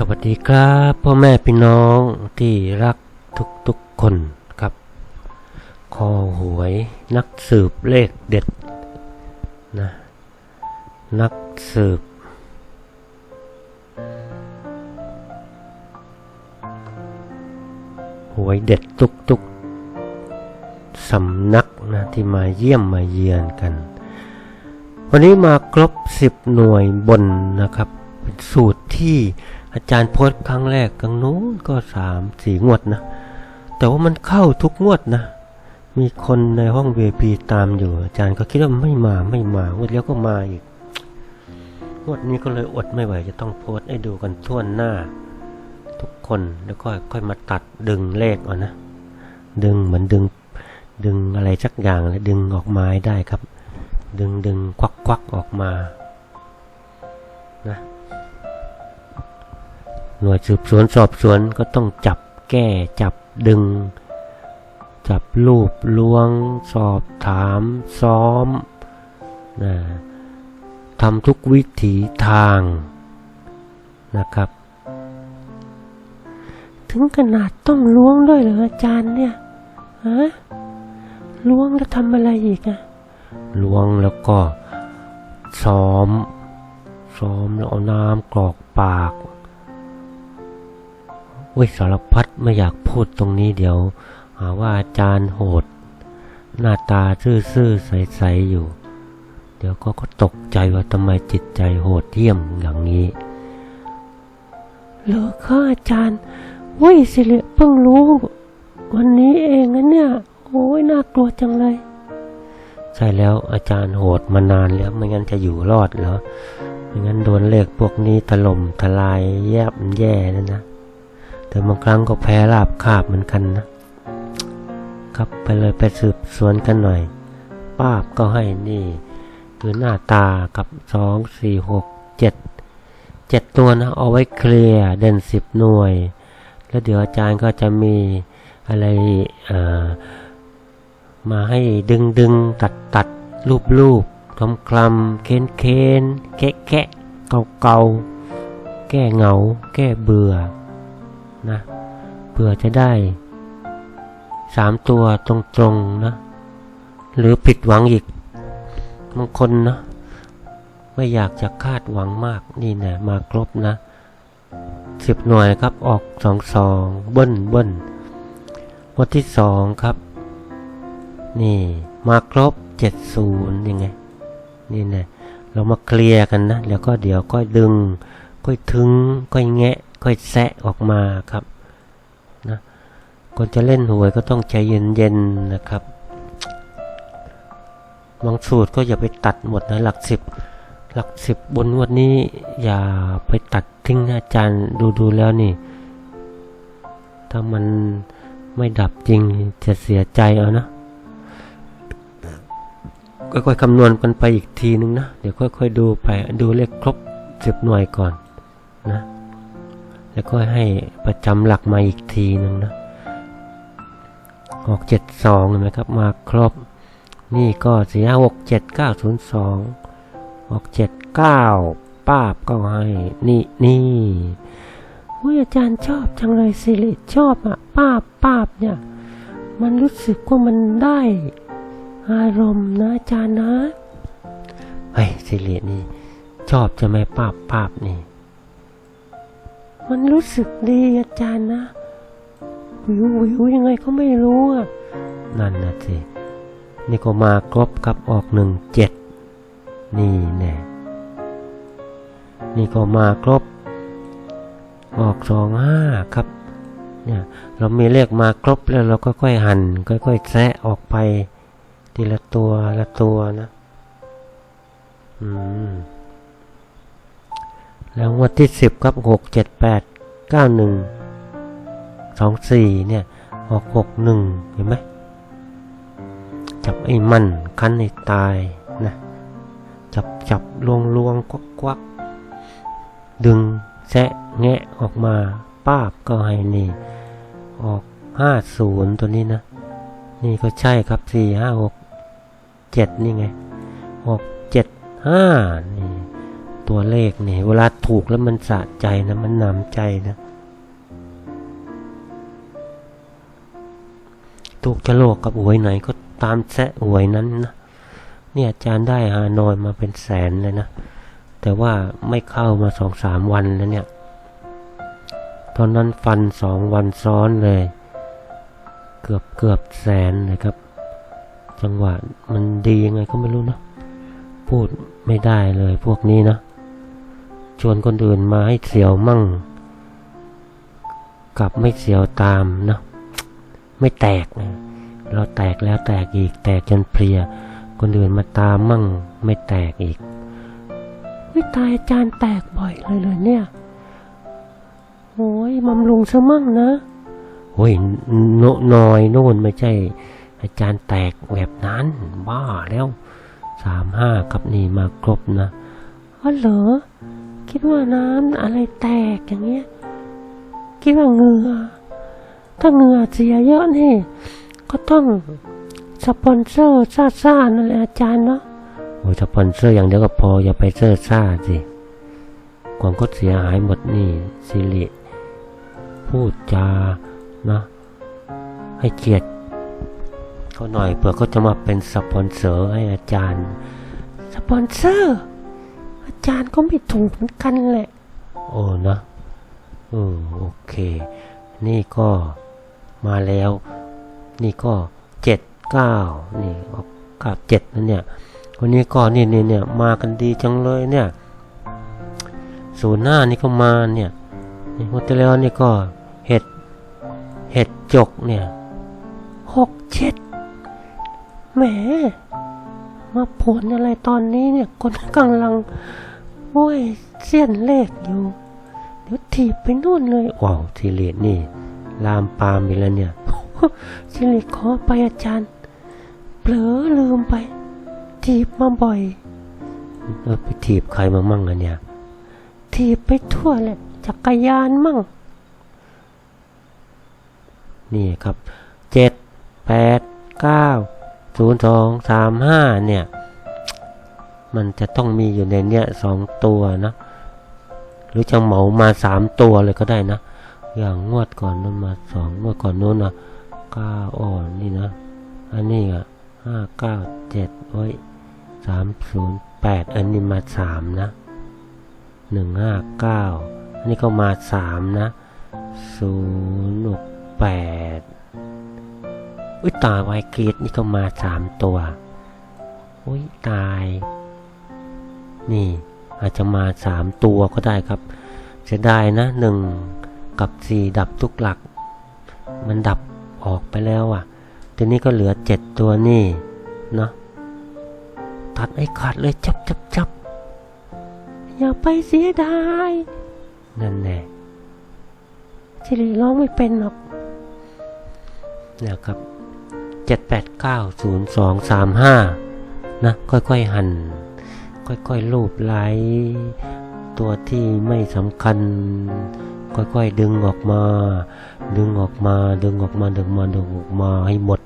สวัสดีครับพ่อแม่พี่น้องที่รักทุกๆคนครับ คอหวยนักสืบเลขเด็ดนะนักสืบ หวยเด็ดทุกๆสำนักนะที่มาเยี่ยมมาเยือนกัน วันนี้มาครบ10หน่วยบนนะครับเป็นสูตรที่ อาจารย์โพสต์ครั้งแรกครั้งนู้นก็สามสี่งวดนะ แต่ว่ามันเข้าทุกงวดนะ มีคนในห้อง VIP ตามอยู่ อาจารย์ก็คิดว่าไม่มาไม่มางวดแล้วก็มาอีก งวดนี้ก็เลยอดไม่ไหวจะต้องโพสต์ให้ดูกันทั่วหน้า ทุกคนแล้วก็ค่อยมาตัดดึงเลขเอ่อนนะ ดึงเหมือนดึงดึงอะไรสักอย่างแล้วดึงออกมาให้ได้ครับ ดึงดึงควักควักออกมานะ หน่วยสืบสวนสอบสวนก็ต้องจับแก้จับดึง จับรูปลวง สอบถาม ซ้อมนะทำทุกวิถีทางนะครับ ถึงขนาดต้องล้วงด้วยเหรออาจารย์เนี่ยฮะล้วงแล้วทำอะไรอีกอะล้วงแล้วก็ซ้อม ซ้อมแล้วเอาน้ำกรอกปาก เว้ยสารพัดไม่อยากพูดตรงนี้เดี๋ยว หาว่าอาจารย์โหด หน้าตาซื่อๆใสๆอยู่ เดี๋ยวก็ก็ตกใจว่าทำไมจิตใจโหดเยี่ยมอย่างนี้หรอคะอาจารย์เว้ยสิเลเพิ่งรู้ วันนี้เองนะเนี่ย โอ้ยน่ากลัวจังเลย ใช่แล้วอาจารย์โหดมานานแล้วไม่งั้นจะอยู่รอดเหรอไม่งั้นโดนเลขพวกนี้ถล่มทลายแยบแย่นะนะ แต่บางครั้งก็แพ้ราบคาบเหมือนกันนะ ครับไปเลยไปสืบสวนกันหน่อย ป้าบก็ให้นี่ คือหน้าตากับสองสี่หกเจ็ดเจ็ดตัวนะ เอาไว้เคลียร์เด่นสิบหน่วย แล้วเดี๋ยวอาจารย์ก็จะมีอะไรมาให้ดึงดึงตัดตัดรูปรูปคลำคลำเค้นเค้นแคะแคะเกาเกาแก้เหงา แก้เบื่อ นะเบื่อจะได้สามตัวตรงๆนะ หรือผิดหวังอีกบางคนนะ ไม่อยากจะคาดหวังมากนี่นะมาครบนะสิบหน่วยครับออกสองสองเบิ้ลเบิ้ลวันที่สองครับ นี่มาครบ70ยังไง นี่นะเรามาเคลียร์กันนะ แล้วก็เดี๋ยวก็ดึงค่อยถึงค่อยแงะ ค่อยแซะออกมาครับนะคนจะเล่นหวยก็ต้องใจเย็นๆนะครับบางสูตรก็อย่าไปตัดหมดนะหลักสิบหลักสิบบนงวดนี้ อย่าไปตัดทิ้งอาจารย์ดูดูแล้วนี่ ถ้ามันไม่ดับจริงจะเสียใจเอานะค่อยๆคำนวณกันไปอีกทีนึงนะ เดี๋ยวค่อยๆดูไปดูเลขครบสิบหน่วยก่อนนะ แล้วก็ให้ประจำหลักมาอีกทีนึงนะ ออกเจ็ดสองเห็นไหมครับ มาครบ นี่ก็สี่ห้าหกเจ็ดเก้าศูนย์สองออกเจ็ดเก้าป้าบก็ให้ นี่นี่อุ้ยอาจารย์ชอบจังเลยสิริชอบอะป้าบป้าบเนี่ย มันรู้สึกว่ามันได้ อารมณ์นะอาจารย์นะไอ้ยสิรินี่ ชอบจะไหม่ป้าบป้าบนี่ มันรู้สึกดีอาจารย์นะวิววิวยังไงก็ไม่รู้อะนั่นนะสินี่ก็มาครบครับออกหนึ่งเจ็ดนี่แน่นี่ก็มาครบ ออกสองห้าครับเนี่ยเรามีเลขมาครบแล้วเราก็ค่อยหันค่อยๆแซะออกไป ทีละตัวละตัวนะ อืม แล้วงวดที่สิบครับหกเจ็ดแปดเก้าหนึ่งสองสี่เนี่ยออกหกหนึ่งเห็นไหมจับไอ้มันคันให้ตายนะจับจับลวงลวงควักควักดึงแซะแงะออกมาป้าบก็ให้นี่ ออกห้าศูนย์ตัวนี้นะ นี่ก็ใช่ครับสี่ห้าหกเจ็ดนี่ไงหกเจ็ดห้านี่ ตัวเลขเนี่ย เวลาถูกแล้วมันสะใจนะ มันหนำใจนะ ถูกจะโลกกับหวยไหนก็ตามแซะหวยนั้นนะเนี่ยอาจารย์ได้ฮานอยมาเป็นแสนเลยนะ แต่ว่าไม่เข้ามาสองสามวันแล้วเนี่ย ตอนนั้นฟันสองวันซ้อนเลย เกือบเกือบแสนเลยครับ จังหวะมันดียังไงก็ไม่รู้นะพูดไม่ได้เลยพวกนี้นะ ชวนคนอื่นมาให้เสียวมั่ง กลับไม่เสียวตามนะไม่แตกนะเราแตกแล้วแตกอีก แตกจนเพลีย คนอื่นมาตามมั่ง ไม่แตกอีกวิตายอาจารย์แตกบ่อยเลยเลยเนี่ยโอ้ยบำรุงซะมั่งนะโอ้ยโนนอยโน่นไม่ใช่ อาจารย์แตกแบบนั้น บ้าแล้วสามห้ากับนี่มาครบนะอ๋อเหรอ คิดว่าน้ำอะไรแตกอย่างเงี้ย คิดว่าเหงื่อถ้าเหงื่อเสียเยอะนี่ ก็ต้องสปอนเซอร์ซ่าๆนั่นแหละอาจารย์เนาะโอ้ยสปอนเซอร์อย่างเดียวก็พออย่าไปเซอร์ซ่าสิความก็เสียหายหมดนี่สิริพูดจานะให้เกียรติเขาหน่อยเผื่อเขาจะมาเป็นสปอนเซอร์ให้อาจารย์ สปอนเซอร์ อาจารย์ก็ไม่ถูกเหมือนกันแหละ โอ้นะเออโอเค นี่ก็มาแล้ว นี่ก็เจ็ดเก้านี่ออกกับเจ็ดนั่นเนี่ยวันนี้ก็นี่นี่เนี่ยมากันดีจังเลยเนี่ยศูนย์หน้านี่ก็มาเนี่ยนี่วันที่แล้วนี่ก็เห็ดเห็ดจกเนี่ยหกเจ็ดแหม มาผลอะไรตอนนี้เนี่ยคนกำลังโอ้ยเสี้ยนเลขอยู่ เดี๋ยวถีบไปนู่นเลยว้าวทีเรียนี่ลามปามอีกแล้วเนี่ยสิริขอไปอาจารย์ เผลอลืมไป ถีบมาบ่อยเออไปถีบใครมามั่งอะเนี่ย ถีบไปทั่วแหละจักรยานมั่ง นี่ครับเจ็ดแปดเก้า ศูนย์สองสามห้าเนี่ย มันจะต้องมีอยู่ในเนี้ยสองตัวนะ หรือจะเหมามาสามตัวเลยก็ได้นะ อย่างงวดก่อนนั้นมาสองงวดก่อนนู้นนะเก้าอ่อนนี่นะ อันนี้อะห้าเก้าเจ็ดโอ้ยสามศูนย์แปดอันนี้มาสามนะหนึ่งห้าเก้าอันนี้ก็มาสามนะศูนย์หกแปด อุ้ยตายไวกรีดนี่ก็มาสามตัว อุ้ยตาย นี่อาจจะมาสามตัวก็ได้ครับเสียดายนะหนึ่งกับสี่ดับทุกหลัก มันดับออกไปแล้วอะทีนี้ก็เหลือเจ็ดตัวนี่เนาะตัดไอ้ขาดเลยจับจับจับอย่าไปเสียดายนั่นแน่สิริร้องไม่เป็นหรอกนี่ยครับ เจ็ดแปดเก้าศูนย์สองสามห้านะ ค่อยๆหัน่น ค่อยๆลูบไล้ตัวที่ไม่สำคัญ ค่อยๆดึงออกมา ดึงออกมา ดึงออกมา ดึงมา ดึงออกมาให้หมด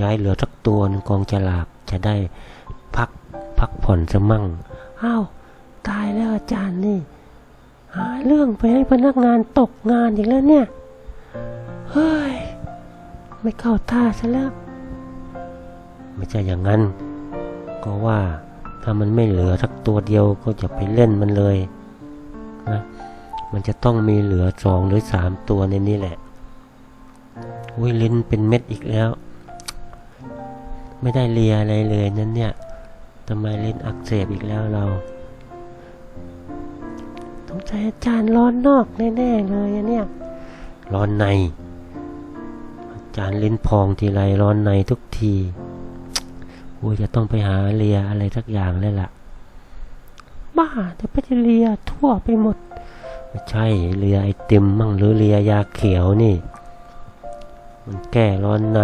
ย้ายเหลือสักตัวนึงกองฉลากจะได้พักพักผ่อนสมั่ง อ้าว ตายแล้วอาจารย์นี่หาเรื่องไปให้พนักงานตกงานอีกแล้วเนี่ย เฮ้ย ไม่เข้าท่าซะแล้ว ไม่ใช่อย่างนั้น ก็ว่าถ้ามันไม่เหลือสักตัวเดียวก็จะไปเล่นมันเลยนะมันจะต้องมีเหลือสองหรือสามตัวในนี้แหละอุ้ยลิ้นเป็นเม็ดอีกแล้ว ไม่ได้เลียอะไรเลยนั่นเนี่ยทำไมลิ้นอักเสบอีกแล้วเราต้องใจอาจารย์ร้อนนอกแน่ๆเลยอะเนี่ย ร้อนใน อารลิ้นพองทีไรร้อนในทุกทีโอ้ยจะต้องไปหาเลียอะไรสักอย่างเลยล่ะ บ้าเดี๋ยวไปจะเลียทั่วไปหมด ไม่ใช่เลียไอติมมั่งหรือเลียยาเขียวนี่ มันแก้ร้อนใน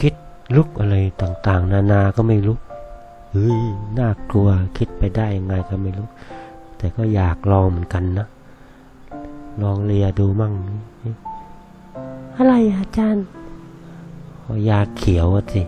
คิดลุกอะไรต่างๆ นานาก็ไม่รู้เฮ้ยน่ากลัวคิดไปได้ยังไงก็ไม่รู้ แต่ก็อยากลองเหมือนกันนะ ลองเลียดูมั่ง อะไรอาจารย์ยาเขียวสิ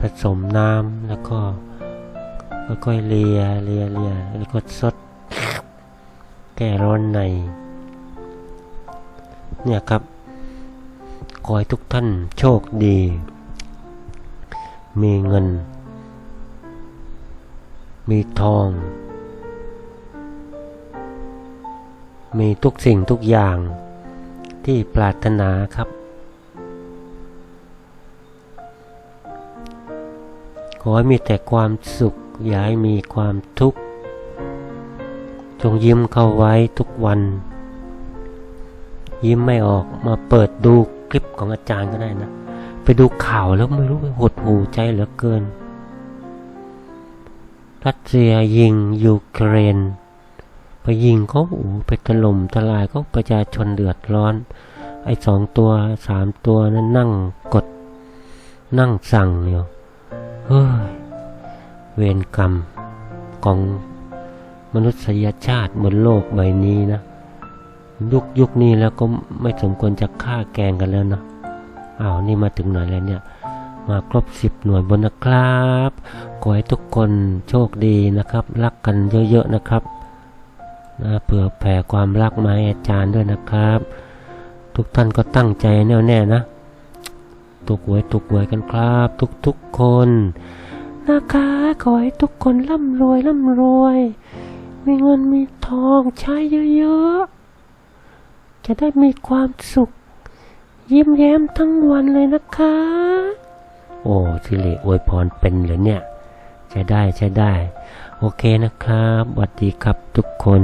ผสมน้ำแล้วก็ค่อยๆเลียเลียเลียแล้วก็ซด แก้ร้อนใน เนี่ยครับ ขอให้ทุกท่านโชคดี มีเงิน มีทอง มีทุกสิ่งทุกอย่างที่ปรารถนาครับ ขอให้มีแต่ความสุข อย่าให้มีความทุกข์ จงยิ้มเข้าไว้ทุกวัน ยิ้มไม่ออกมาเปิดดูคลิปของอาจารย์ก็ได้นะ ไปดูข่าวแล้วไม่รู้หดหูใจเหลือเกิน รัสเซียยิงยูเครน ไปยิงเขาโอ้โหไปถล่มทลายเขาประชาชนเดือดร้อน ไอ้สองตัวสามตัวนั้นนั่งกด นั่งสั่งอยู่ยเฮ้ยเวรกรรมของมนุษยชาติบนโลกใบนี้นะยุคยุคนี้แล้วก็ไม่สมควรจะฆ่าแกงกันแล้วนะอ้าวนี่มาถึงหน่อยแล้วเนี่ย มาครบสิบหน่วยบนนะครับ ขอให้ทุกคนโชคดีนะครับ รักกันเยอะๆนะครับ นะเผื่อแผ่ความรักมาให้อาจารย์ด้วยนะครับ ทุกท่านก็ตั้งใจแน่วแน่นะตุกหวยตุกหวยกันครับ ทุกๆคนนะคะ ขอให้ทุกคนร่ำรวยร่ำรวย มีเงินมีทองใช้เยอะๆ จะได้มีความสุข ยิ้มแย้มทั้งวันเลยนะคะ โอ้สิริอวยพรเป็นเหรอเนี่ยใช้ได้ใช้ได้ โอเคนะครับสวัสดีครับทุกคน